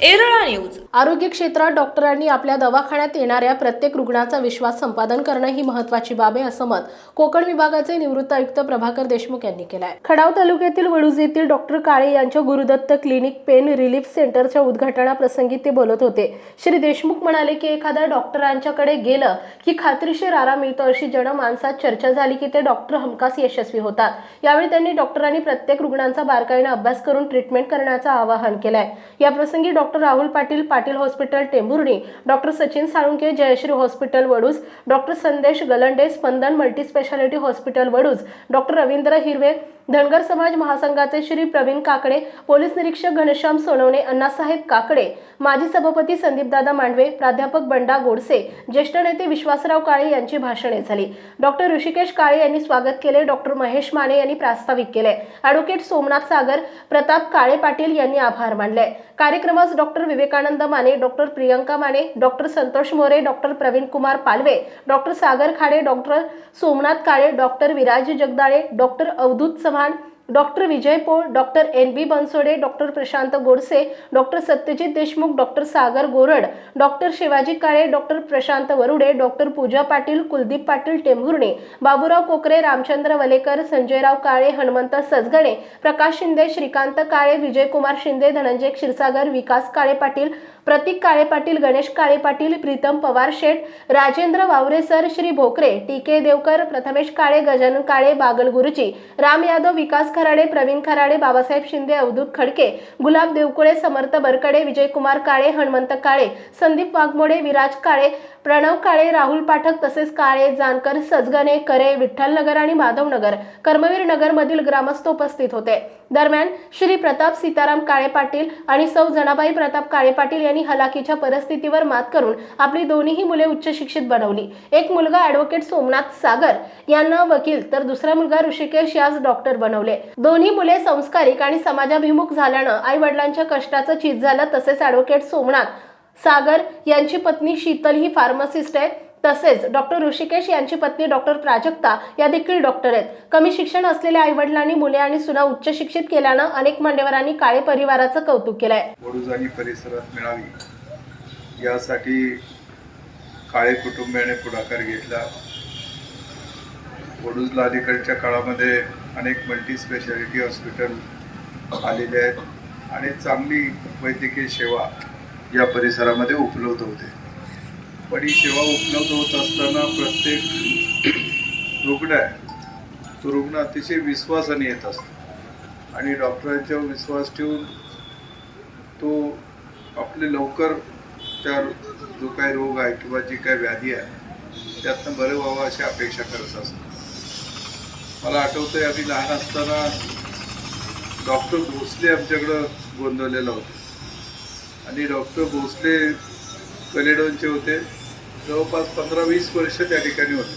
Erala news. आरोग्य क्षेत्रात डॉक्टरांनी आपल्या दवाखान्यात येणाऱ्या प्रत्येक रुग्णाचा विश्वास संपादन करणं ही महत्वाची बाब आहे असं मत कोकण विभागाचे निवृत्त आयुक्त प्रभाकर देशमुख यांनी केलं आहे खडाव तालुक्यातील वडूज येथील डॉक्टर काळे यांच्या गुरुदत्त क्लिनिक पेन रिलीफ सेंटरच्या उद्घाटनाप्रसंगी ते बोलत होते. श्री देशमुख म्हणाले की एखाद्या डॉक्टरांच्याकडे गेलं की खात्रीशीर आराम मिळतो अशी जनमानसात चर्चा झाली की ते डॉक्टर हमखास यशस्वी होतात. यावेळी त्यांनी डॉक्टरांनी प्रत्येक रुग्णांचा बारकाईने अभ्यास करून ट्रीटमेंट करण्याचं आवाहन केलंय. या प्रसंगी doctor Rahul Patil Patil hospital Tembhurni doctor Sachin Salunke Jayashree hospital Vaduj doctor Sandesh Galande Spandan multispeciality hospital Vaduj doctor Ravindra Hirve Dhangar समाज महासंघाचे श्री प्रवीण काकडे पोलीस निरीक्षक घनश्याम सोनवणे अण्णासाहेब काकडे माजी सभापती संदीपदादा मांडवे प्राध्यापक बंडा गोडसे ज्येष्ठ नेते विश्वासराव काळे यांची भाषणे झाली. डॉक्टर ऋषिकेश काळे यांनी स्वागत केले डॉक्टर महेश माने यांनी प्रास्ताविक केले. ॲडव्होकेट सोमनाथ सागर प्रताप काळे पाटील यांनी आभार मानले. कार्यक्रमास doctor Vivekanand Mane doctor Priyanka Mane doctor Santosh More doctor Pravin Kumar Palve doctor Sagar Khade doctor Somnath Kale doctor Viraj Jagdale doctor Avdhut Chavan doctor Vijay Pol doctor N B Bansode doctor Prashant Godse doctor Satyajit Deshmukh doctor Sagar Gorad doctor Shivaji Kale doctor Prashant Varude doctor Pooja Patil Kuldeep Patil Tembhurne Baburao Kokare Ramchandra Valekar Sanjayrao Kale Hanumant Sajgane Prakash Shinde Shrikant Kale Vijaykumar Shinde Dhananjay Kshirsagar Vikas Kale Patil Pratik Kale Patil Ganesh Kale Patil Pritam Pawar शेठ राजेंद्र वावरेसर Shri Bhokare T K Devkar Prathamesh Kale Gajanan Kale Bagal गुरुजी राम यादव विकास खराडे प्रवीण खराडे बाबासाहेब शिंदे अवधूत खडके गुलाब देवकुळे समर्थ बरकडे विजयकुमार काळे हनुमंत काळे संदीप वाघमोडे विराज काळे प्रणव काळे राहुल पाठक तसेच काळे जानकर सजगणे करे विठ्ठलनगर आणि माधवनगर कर्मवीर नगरमधील ग्रामस्थ उपस्थित होते. दरम्यान श्री प्रताप सीताराम काळे पाटील आणि सौ जनाबाई प्रताप काळे पाटील यांनी हलाखीच्या परिस्थितीवर मात करून आपली दोन्हीही मुले उच्च शिक्षित बनवली. एक मुलगा ॲडव्होकेट सोमनाथ सागर यांना वकील तर दुसरा मुलगा ऋषिकेश यास डॉक्टर बनवले. दोन्ही मुले संस्कारिक आणि समाजाभिमुख झाल्यानं आई वडिलांच्या कष्टाचं चीज झालं तसेच ॲडव्होकेट सोमनाथ सागर यांची पत्नी शीतल ही फार्मासिस्ट आहे. तसेच डॉक्टर ऋषिकेश यांची पत्नी डॉक्टर प्राजक्ता या देखील डॉक्टर आहेत. कमी शिक्षण असलेल्या आईवडिलांनी मुले आणि सुना उच्च शिक्षित केल्यानं अनेक मान्यवरांनी काळे परिवाराचं कौतुक केलंय. वडूज परिसरात मिळावी यासाठी काळे कुटुंबियाने पुढाकार घेतला. वडूजला अलीकडच्या काळामध्ये अनेक मल्टी स्पेशालिटी हॉस्पिटल आलेले आहेत. आणि चांगली वैद्यकीय सेवा या परिसरामध्ये उपलब्ध होते. पण ही सेवा उपलब्ध होत असताना प्रत्येक रुग्ण आहे तो रुग्ण अतिशय विश्वासाने येत असतो. आणि डॉक्टरांच्यावर विश्वास ठेवून तो आपले लवकर त्या जो काही रोग आहे किंवा जी काही व्याधी आहे त्यातनं बरं व्हावं अशी अपेक्षा करत असतो. मला आठवतंय आम्ही लहान असताना डॉक्टर भोसले आमच्याकडं गोंधवलेला होता. आणि डॉक्टर भोसले कलेडोनचे होते. जवळपास पंधरा वीस वर्ष त्या ठिकाणी होते.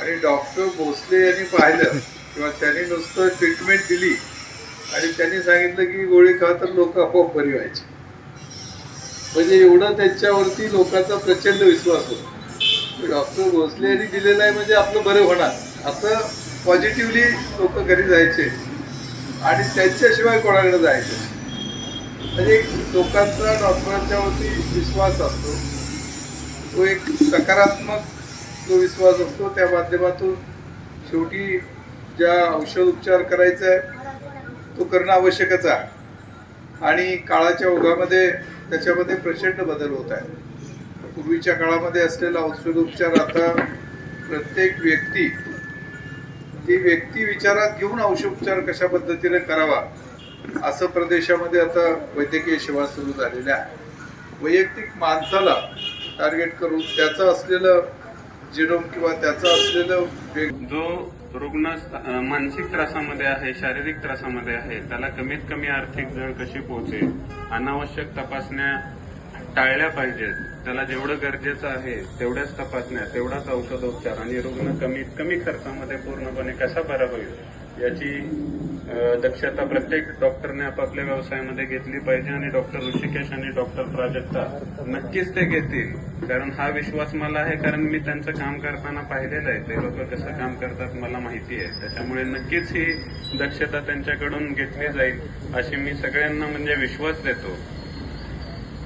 आणि डॉक्टर भोसले यांनी पाहिलं किंवा त्यांनी नुसतं ट्रीटमेंट दिली आणि त्यांनी सांगितलं की गोळी खा तर लोक आपोआप बरी व्हायची. म्हणजे एवढं त्यांच्यावरती लोकांचा प्रचंड विश्वास होता. म्हणजे डॉक्टर भोसले यांनी दिलेलं आहे म्हणजे आपलं बरं होणार. असं पॉझिटिव्हली लोक घरी जायचे. आणि त्यांच्याशिवाय कोणाकडे जायचं म्हणजे लोकांचा डॉक्टरांच्या वरती विश्वास असतो. तो एक सकारात्मक जो विश्वास असतो त्या माध्यमातून शेवटी ज्या औषध उपचार करायचा आहे तो करणं आवश्यकच आहे. आणि काळाच्या ओघामध्ये त्याच्यामध्ये प्रचंड बदल होत आहे. पूर्वीच्या काळामध्ये असलेला औषध उपचार आता प्रत्येक व्यक्ती ती व्यक्ती विचारात घेऊन औषधोपचार कशा पद्धतीने करावा असं प्रदेशामध्ये आता वैद्यकीय सेवा सुरू झालेल्या आहे वैयक्तिक माणसाला टार्गेट करून त्याचं असलेलं जिनोम किंवा त्याचं असलेलं जो रुग्ण मानसिक त्रासामध्ये आहे शारीरिक त्रासामध्ये आहे त्याला कमीत कमी आर्थिक जळ कशी पोहोचेल अनावश्यक तपासण्या टाळल्या पाहिजेत. त्याला जेवढं गरजेचं आहे तेवढ्याच तपासण्या तेवढाच औषधोपचार आणि रुग्ण कमीत कमी खर्चामध्ये पूर्णपणे कसा बरा होईल याची दक्षता प्रत्येक डॉक्टरने आपापल्या व्यवसायामध्ये घेतली पाहिजे आणि डॉक्टर ऋषिकेश आणि डॉक्टर प्राजक्ता नक्कीच ते घेतील. कारण हा विश्वास मला आहे कारण मी त्यांचं काम करताना पाहिलेलं आहे. ते लोक कसं काम करतात मला माहिती आहे. त्याच्यामुळे नक्कीच ही दक्षता त्यांच्याकडून घेतली जाईल अशी मी सगळ्यांना म्हणजे विश्वास देतो.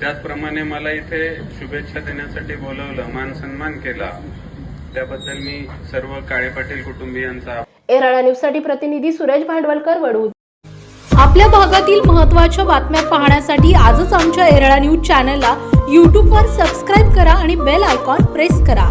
त्याचप्रमाणे मला इथे शुभेच्छा देण्यासाठी बोलवलं मान सन्मान केला. त्याबद्दल मी सर्व काळे पाटील कुटुंबियांचा एराळा न्यूजसाठी प्रतिनिधी सुरेश भांडवलकर वडूज आपल्या भागातील महत्त्वाच्या बातम्या पाहण्यासाठी आजच आमच्या एरळा न्यूज चॅनलला यूट्यूबवर सबस्क्राईब करा आणि बेल आयकॉन प्रेस करा.